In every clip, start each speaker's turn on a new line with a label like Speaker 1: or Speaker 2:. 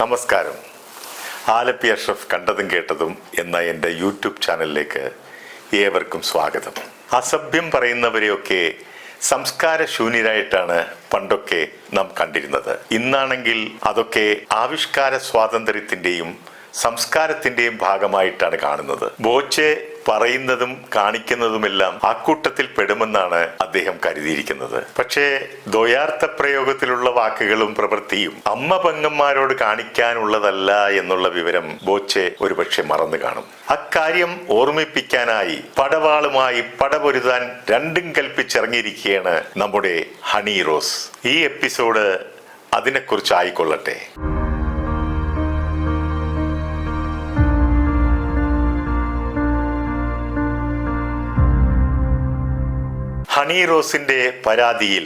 Speaker 1: നമസ്കാരം. ആലപ്പി അഷ്റഫ് കണ്ടതും കേട്ടതും എന്ന എന്റെ യൂട്യൂബ് ചാനലിലേക്ക് ഏവർക്കും സ്വാഗതം. അസഭ്യം പറയുന്നവരെയൊക്കെ സംസ്കാര ശൂന്യരായിട്ടാണ് പണ്ടൊക്കെ നാം കണ്ടിരുന്നത്. ഇന്നാണെങ്കിൽ അതൊക്കെ ആവിഷ്കാര സ്വാതന്ത്ര്യത്തിന്റെയും സംസ്കാരത്തിന്റെയും ഭാഗമായിട്ടാണ് കാണുന്നത്. ബോച്ചെ പറയുന്നതും കാണിക്കുന്നതുമെല്ലാം അക്കൂട്ടത്തിൽ പെടുമെന്നാണ് അദ്ദേഹം കരുതിയിരിക്കുന്നത്. പക്ഷേ ദ്വയാർത്ഥ പ്രയോഗത്തിലുള്ള വാക്കുകളും പ്രവൃത്തിയും അമ്മ പെങ്ങന്മാരോട് കാണിക്കാനുള്ളതല്ല എന്നുള്ള വിവരം ബോച്ചെ ഒരുപക്ഷെ മറന്നു കാണും. അക്കാര്യം ഓർമ്മിപ്പിക്കാനായി പടവാളുമായി പടപൊരുതാൻ രണ്ടും കൽപ്പിച്ചിറങ്ങിയിരിക്കുകയാണ് നമ്മുടെ ഹണി റോസ്. ഈ എപ്പിസോഡ് അതിനെക്കുറിച്ച് ആയിക്കൊള്ളട്ടെ. ഹണി റോസിന്റെ പരാതിയിൽ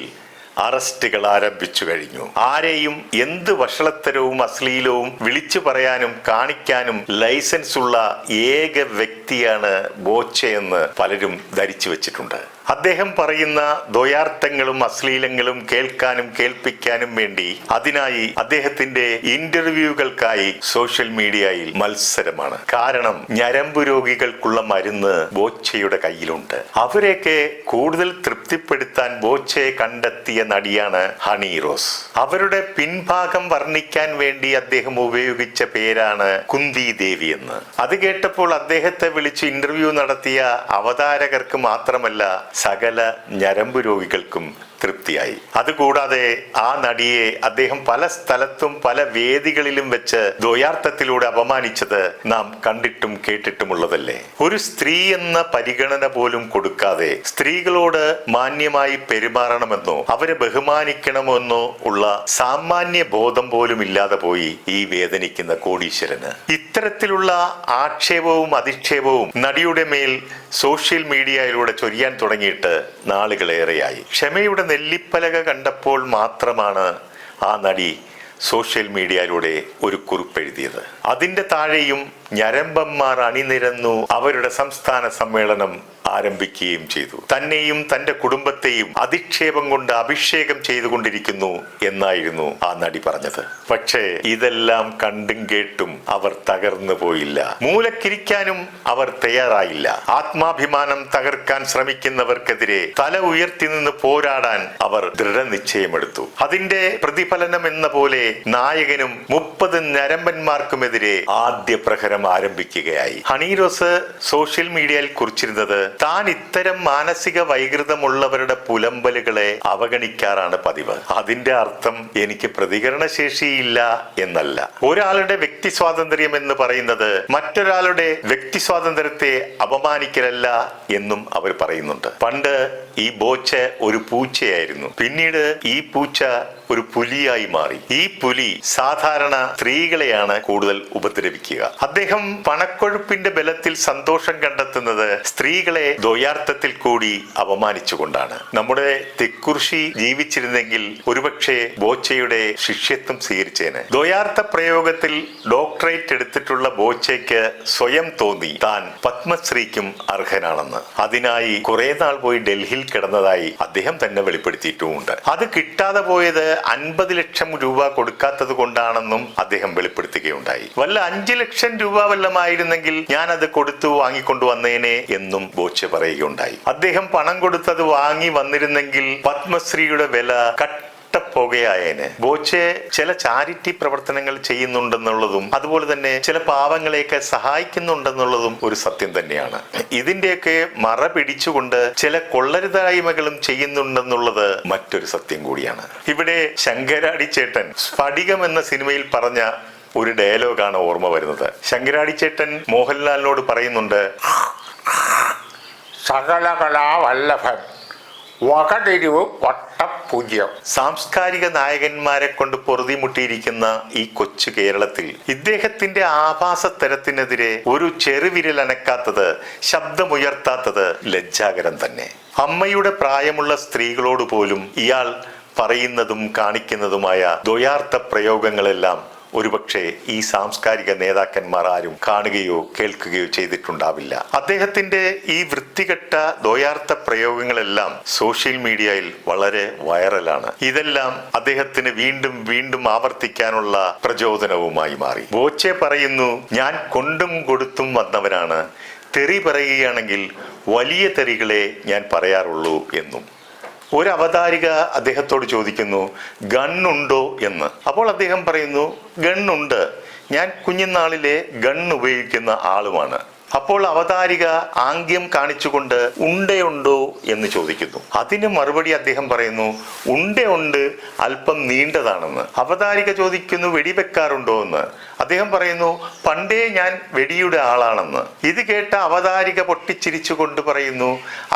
Speaker 1: അറസ്റ്റുകൾ ആരംഭിച്ചു കഴിഞ്ഞു. ആരെയും എന്ത് വഷളത്തരവും അശ്ലീലവും വിളിച്ചു പറയാനും കാണിക്കാനും ലൈസൻസ് ഉള്ള ഏക വ്യക്തിയാണ് ബോച്ചയെന്ന് പലരും ധരിച്ചു വെച്ചിട്ടുണ്ട്. അദ്ദേഹം പറയുന്ന ദ്വയാർത്ഥങ്ങളും അശ്ലീലങ്ങളും കേൾക്കാനും കേൾപ്പിക്കാനും വേണ്ടി അതിനായി അദ്ദേഹത്തിന്റെ ഇന്റർവ്യൂകൾക്കായി സോഷ്യൽ മീഡിയയിൽ മത്സരമാണ്. കാരണം ഞരമ്പ് രോഗികൾക്കുള്ള മരുന്ന് ബോച്ചയുടെ കയ്യിലുണ്ട്. അവരെയൊക്കെ കൂടുതൽ തൃപ്തിപ്പെടുത്താൻ ബോച്ചയെ കണ്ടെത്തിയ നടിയാണ് ഹണി റോസ്. അവരുടെ പിൻഭാഗം വർണിക്കാൻ വേണ്ടി അദ്ദേഹം ഉപയോഗിച്ച പേരാണ് കുന്തി ദേവി എന്ന്. അത് കേട്ടപ്പോൾ അദ്ദേഹത്തെ വിളിച്ച് ഇന്റർവ്യൂ നടത്തിയ അവതാരകർക്ക് മാത്രമല്ല സകല ഞരമ്പ് രോഗികൾക്കും തൃപ്തിയായി അതുകൂടാതെ ആ നടിയെ അദ്ദേഹം പല സ്ഥലത്തും പല വേദികളിലും വെച്ച് ദ്വയാർത്ഥത്തിലൂടെ അപമാനിച്ചത് നാം കണ്ടിട്ടും കേട്ടിട്ടുമുള്ളതല്ലേ. ഒരു സ്ത്രീ എന്ന പരിഗണന പോലും കൊടുക്കാതെ സ്ത്രീകളോട് മാന്യമായി പെരുമാറണമെന്നോ അവരെ ബഹുമാനിക്കണമെന്നോ ഉള്ള സാമാന്യ ബോധം പോലും ഇല്ലാതെ പോയി ഈ വേദനിക്കുന്ന കോടീശ്വരന്. ഇത്തരത്തിലുള്ള ആക്ഷേപവും അധിക്ഷേപവും നടിയുടെ മേൽ സോഷ്യൽ മീഡിയയിലൂടെ ചൊരിയാൻ തുടങ്ങിയിട്ട് നാളുകളേറെയായി. ക്ഷമയുടെ നെല്ലിപ്പലക കണ്ടപ്പോൾ മാത്രമാണ് ആ നടി സോഷ്യൽ മീഡിയയിലൂടെ ഒരു കുറിപ്പെഴുതിയത് അതിന്റെ താഴെയും ഞരമ്പന്മാർ അണിനിരന്നു അവരുടെ സംസ്ഥാന സമ്മേളനം ആരംഭിക്കുകയും ചെയ്തു. തന്നെയും തന്റെ കുടുംബത്തെയും അധിക്ഷേപം കൊണ്ട് അഭിഷേകം ചെയ്തുകൊണ്ടിരിക്കുന്നു എന്നായിരുന്നു ആ നടി പറഞ്ഞത്. പക്ഷേ ഇതെല്ലാം കണ്ടും കേട്ടും അവർ തകർന്നു പോയില്ല. മൂലക്കിരിക്കാനും അവർ തയ്യാറായില്ല. ആത്മാഭിമാനം തകർക്കാൻ ശ്രമിക്കുന്നവർക്കെതിരെ തല ഉയർത്തി നിന്ന് പോരാടാൻ അവർ ദൃഢനിശ്ചയമെടുത്തു. അതിന്റെ പ്രതിഫലനം എന്ന പോലെ നായകനും മുപ്പത് നരമ്പന്മാർക്കുമെതിരെ ആദ്യ പ്രഹരം ആരംഭിക്കുകയായി ഹണീറോസ് സോഷ്യൽ മീഡിയയിൽ കുറിച്ചിരുന്നത് താൻ ഇത്തരം മാനസിക വൈകൃതമുള്ളവരുടെ പുലമ്പലുകളെ അവഗണിക്കാറാണ് പതിവ്. അതിന്റെ അർത്ഥം എനിക്ക് പ്രതികരണ ശേഷിയില്ല എന്നല്ല. ഒരാളുടെ വ്യക്തി സ്വാതന്ത്ര്യം എന്ന് പറയുന്നത് മറ്റൊരാളുടെ വ്യക്തി സ്വാതന്ത്ര്യത്തെ അപമാനിക്കലല്ല എന്നും അവർ പറയുന്നുണ്ട്. പണ്ട് ഈ ബോച്ച ഒരു പൂച്ചയായിരുന്നു. പിന്നീട് ഈ പൂച്ച ഒരു പുലിയായി മാറി. ഈ പുലി സാധാരണ സ്ത്രീകളെയാണ് കൂടുതൽ ഉപദ്രവിക്കുക. അദ്ദേഹം പണക്കൊഴുപ്പിന്റെ ബലത്തിൽ സന്തോഷം കണ്ടെത്തുന്നത് സ്ത്രീകളെ ദ്വയാർത്ഥത്തിൽ കൂടി അപമാനിച്ചുകൊണ്ടാണ്. നമ്മുടെ തെക്കുർഷി ജീവിച്ചിരുന്നെങ്കിൽ ഒരുപക്ഷെ ബോച്ചയുടെ ശിഷ്യത്വം സ്വീകരിച്ചേന്. ദ്വയാർത്ഥ പ്രയോഗത്തിൽ ഡോക്ടറേറ്റ് എടുത്തിട്ടുള്ള ബോച്ചയ്ക്ക് സ്വയം തോന്നി താൻ പത്മശ്രീക്കും അർഹനാണെന്ന്. അതിനായി കുറെ നാൾ പോയി ഡൽഹിയിൽ കിടന്നതായി അദ്ദേഹം തന്നെ വെളിപ്പെടുത്തിയിട്ടുമുണ്ട്. അത് കിട്ടാതെ പോയത് അൻപത് ലക്ഷം രൂപ കൊടുക്കാത്തത് കൊണ്ടാണെന്നും അദ്ദേഹം വെളിപ്പെടുത്തുകയുണ്ടായി. വല്ല അഞ്ചു ലക്ഷം രൂപ വല്ലമായിരുന്നെങ്കിൽ ഞാൻ അത് കൊടുത്തു വാങ്ങിക്കൊണ്ടു വന്നേനെ എന്നും ബോച്ച് പറയുകയുണ്ടായി. അദ്ദേഹം പണം കൊടുത്തത് വാങ്ങി വന്നിരുന്നെങ്കിൽ പത്മശ്രീയുടെ വില കട്ട പുകയായേന് ബോച്ചെ ചില ചാരിറ്റി പ്രവർത്തനങ്ങൾ ചെയ്യുന്നുണ്ടെന്നുള്ളതും അതുപോലെ തന്നെ ചില പാവങ്ങളെയൊക്കെ സഹായിക്കുന്നുണ്ടെന്നുള്ളതും ഒരു സത്യം തന്നെയാണ്. ഇതിന്റെയൊക്കെ മറ പിടിച്ചുകൊണ്ട് ചില കൊള്ളരുതായ്മകളും ചെയ്യുന്നുണ്ടെന്നുള്ളത് മറ്റൊരു സത്യം കൂടിയാണ്. ഇവിടെ ശങ്കരാടി ചേട്ടൻ സ്ഫടികം എന്ന സിനിമയിൽ പറഞ്ഞ ഒരു ഡയലോഗാണ് ഓർമ്മ വരുന്നത്. ശങ്കരാടി ചേട്ടൻ മോഹൻലാലിനോട് പറയുന്നുണ്ട്
Speaker 2: സകലകലാ വല്ലഭൻ വകതിരിവ് വട്ടപൂജ്യം
Speaker 1: സാംസ്കാരിക നായകന്മാരെ കൊണ്ട് പൊറുതിമുട്ടിയിരിക്കുന്ന ഈ കൊച്ചു കേരളത്തിൽ ഇദ്ദേഹത്തിന്റെ ആഭാസത്തരത്തിനെതിരെ ഒരു ചെറുവിരൽ അനക്കാത്തത് ശബ്ദമുയർത്താത്തത് ലജ്ജാകരം തന്നെ. അമ്മയുടെ പ്രായമുള്ള സ്ത്രീകളോട് പോലും ഇയാൾ പറയുന്നതും കാണിക്കുന്നതുമായ ദ്വയാർത്ഥ പ്രയോഗങ്ങളെല്ലാം ഒരുപക്ഷെ ഈ സാംസ്കാരിക നേതാക്കന്മാർ ആരും കാണുകയോ കേൾക്കുകയോ ചെയ്തിട്ടുണ്ടാവില്ല. അദ്ദേഹത്തിന്റെ ഈ വൃത്തികെട്ട ദ്വയാർത്ഥ പ്രയോഗങ്ങളെല്ലാം സോഷ്യൽ മീഡിയയിൽ വളരെ വൈറലാണ്. ഇതെല്ലാം അദ്ദേഹത്തിന് വീണ്ടും വീണ്ടും ആവർത്തിക്കാനുള്ള പ്രചോദനവുമായി മാറി. ബോച്ചെ പറയുന്നു ഞാൻ കൊണ്ടും കൊടുത്തും വന്നവനാണ്. തെറി പറയുകയാണെങ്കിൽ വലിയ തെറികളെ ഞാൻ പറയാറുള്ളൂ എന്നും. ഒരു അവതാരിക അദ്ദേഹത്തോട് ചോദിക്കുന്നു ഗണ്ണുണ്ടോ എന്ന്? അപ്പോൾ അദ്ദേഹം പറയുന്നു ഗണ്ണുണ്ട്. ഞാൻ കുഞ്ഞുനാളിലെ ഗൺ ഉപയോഗിക്കുന്ന ആളുമാണ്. അപ്പോൾ അവതാരിക ആംഗ്യം കാണിച്ചുകൊണ്ട് ഉണ്ടയുണ്ടോ എന്ന് ചോദിക്കുന്നു. അതിന് മറുപടി അദ്ദേഹം പറയുന്നു ഉണ്ടയുണ്ട് അല്പം നീണ്ടതാണെന്ന്. അവതാരിക ചോദിക്കുന്നു വെടിവെക്കാറുണ്ടോ എന്ന്? അദ്ദേഹം പറയുന്നു പണ്ടേ ഞാൻ വെടിയുടെ ആളാണെന്ന്. ഇത് കേട്ട അവതാരിക പൊട്ടിച്ചിരിച്ചുകൊണ്ട് പറയുന്നു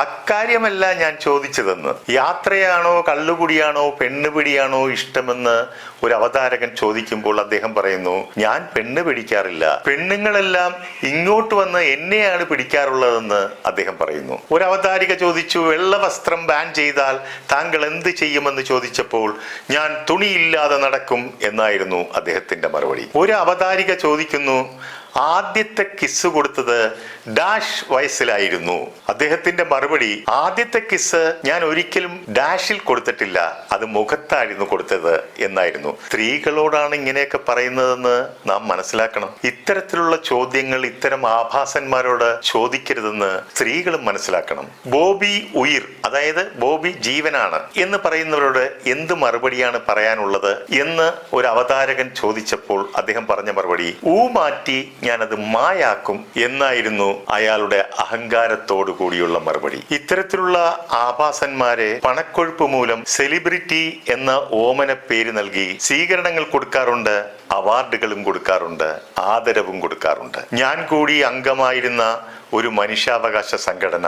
Speaker 1: അക്കാര്യമല്ല ഞാൻ ചോദിച്ചതെന്ന്. യാത്രയാണോ കള്ളുകുടിയാണോ പെണ്ണുപിടിയാണോ ഇഷ്ടമെന്ന് ഒരു അവതാരകൻ ചോദിക്കുമ്പോൾ അദ്ദേഹം പറയുന്നു ഞാൻ പെണ്ണ് പിടിക്കാറില്ല. പെണ്ണുങ്ങളെല്ലാം ഇങ്ങോട്ട് വന്ന് എന്നെയാണ് പിടിക്കാറുള്ളതെന്ന് അദ്ദേഹം പറയുന്നു. ഒരു അവതാരിക ചോദിച്ചു വെള്ള വസ്ത്രം ബാൻ ചെയ്താൽ താങ്കൾ എന്ത് ചെയ്യുമെന്ന് ചോദിച്ചപ്പോൾ ഞാൻ തുണിയില്ലാതെ നടക്കും എന്നായിരുന്നു അദ്ദേഹത്തിന്റെ മറുപടി. ഒരു അവതാരിക ചോദിക്കുന്നു. ആദ്യത്തെ കിസ് കൊടുത്തത് ഡാഷ് വയസ്സിലായിരുന്നു. അദ്ദേഹത്തിന്റെ മറുപടി ആദ്യത്തെ കിസ് ഞാൻ ഒരിക്കലും ഡാഷിൽ കൊടുത്തിട്ടില്ല അത് മുഖത്തായിരുന്നു കൊടുത്തത് എന്നായിരുന്നു. സ്ത്രീകളോടാണ് ഇങ്ങനെയൊക്കെ പറയുന്നതെന്ന് നാം മനസ്സിലാക്കണം. ഇത്തരത്തിലുള്ള ചോദ്യങ്ങൾ ഇത്തരം ആഭാസന്മാരോട് ചോദിക്കരുതെന്ന് സ്ത്രീകളും മനസ്സിലാക്കണം. ബോബി ഉയിർ അതായത് ബോബി ജീവനാണ് എന്ന് പറയുന്നവരോട് എന്ത് മറുപടിയാണ് പറയാനുള്ളത് എന്ന് ഒരു അവതാരകൻ ചോദിച്ചപ്പോൾ അദ്ദേഹം പറഞ്ഞ മറുപടി ഊ മാറ്റി ഞാനത് മായാക്കും എന്നായിരുന്നു അയാളുടെ അഹങ്കാരത്തോടു കൂടിയുള്ള മറുപടി. ഇത്തരത്തിലുള്ള ആഭാസന്മാരെ പണക്കൊഴുപ്പ് മൂലം സെലിബ്രിറ്റി എന്ന ഓമന പേര് നൽകി സ്വീകരണങ്ങൾ കൊടുക്കാറുണ്ട് അവാർഡുകളും കൊടുക്കാറുണ്ട് ആദരവും കൊടുക്കാറുണ്ട്. ഞാൻ കൂടി അംഗമായിരുന്ന ഒരു മനുഷ്യാവകാശ സംഘടന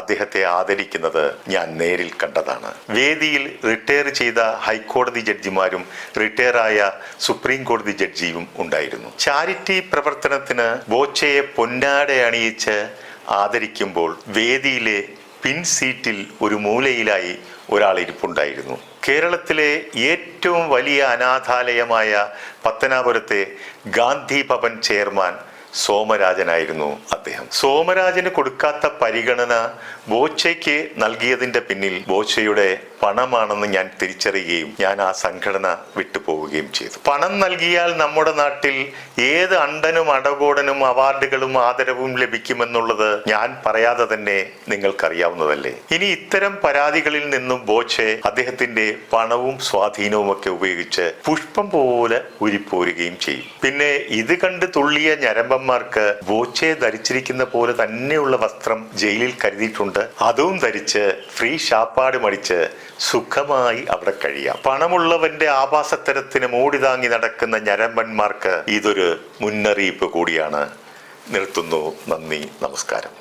Speaker 1: അദ്ദേഹത്തെ ആദരിക്കുന്നത് ഞാൻ നേരിൽ കണ്ടതാണ്. വേദിയിൽ റിട്ടയർ ചെയ്ത ഹൈക്കോടതി ജഡ്ജിമാരും റിട്ടയറായ സുപ്രീം കോടതി ജഡ്ജിയും ഉണ്ടായിരുന്നു. ചാരിറ്റി പ്രവർത്തനത്തിന് ബോച്ചയെ പൊന്നാട അണിയിച്ച് ആദരിക്കുമ്പോൾ വേദിയിലെ പിൻ സീറ്റിൽ ഒരു മൂലയിലായി ഒരാൾ ഇരിപ്പുണ്ടായിരുന്നു. കേരളത്തിലെ ഏറ്റവും വലിയ അനാഥാലയമായ പത്തനാപുരത്തെ ഗാന്ധി ഭവൻ ചെയർമാൻ സോമരാജനായിരുന്നു അദ്ദേഹം. സോമരാജന് കൊടുക്കാത്ത പരിഗണന ബോച്ചയ്ക്ക് നൽകിയതിന്റെ പിന്നിൽ ബോച്ചയുടെ പണമാണെന്ന് ഞാൻ തിരിച്ചറിയുകയും ഞാൻ ആ സംഘടന വിട്ടുപോവുകയും ചെയ്തു. പണം നൽകിയാൽ നമ്മുടെ നാട്ടിൽ ഏത് അണ്ടനും അടകോടനും അവാർഡുകളും ആദരവും ലഭിക്കുമെന്നുള്ളത് ഞാൻ പറയാതെ തന്നെ നിങ്ങൾക്കറിയാവുന്നതല്ലേ? ഇനി ഇത്തരം പരാതികളിൽ നിന്നും ബോച്ചെ അദ്ദേഹത്തിന്റെ പണവും സ്വാധീനവും ഒക്കെ ഉപയോഗിച്ച് പുഷ്പം പോലെ ഉരിപ്പോരുകയും ചെയ്യും. പിന്നെ ഇത് കണ്ട് തുള്ളിയ ഞരമ്പന്മാർക്ക് വോച്ചെ ധരിച്ചിരിക്കുന്ന പോലെ തന്നെയുള്ള വസ്ത്രം ജയിലിൽ കരുതിയിട്ടുണ്ട്. അതും ധരിച്ച് ഫ്രീ ഷാപ്പാട് മടിച്ച് സുഖമായി അവിടെ കഴിയാം. പണമുള്ളവന്റെ ആഭാസത്തരത്തിന് മൂടി താങ്ങി നടക്കുന്ന ഞരമ്പന്മാർക്ക് ഇതൊരു മുന്നറിയിപ്പ് കൂടിയാണ്. നിർത്തുന്നു. നന്ദി. നമസ്കാരം.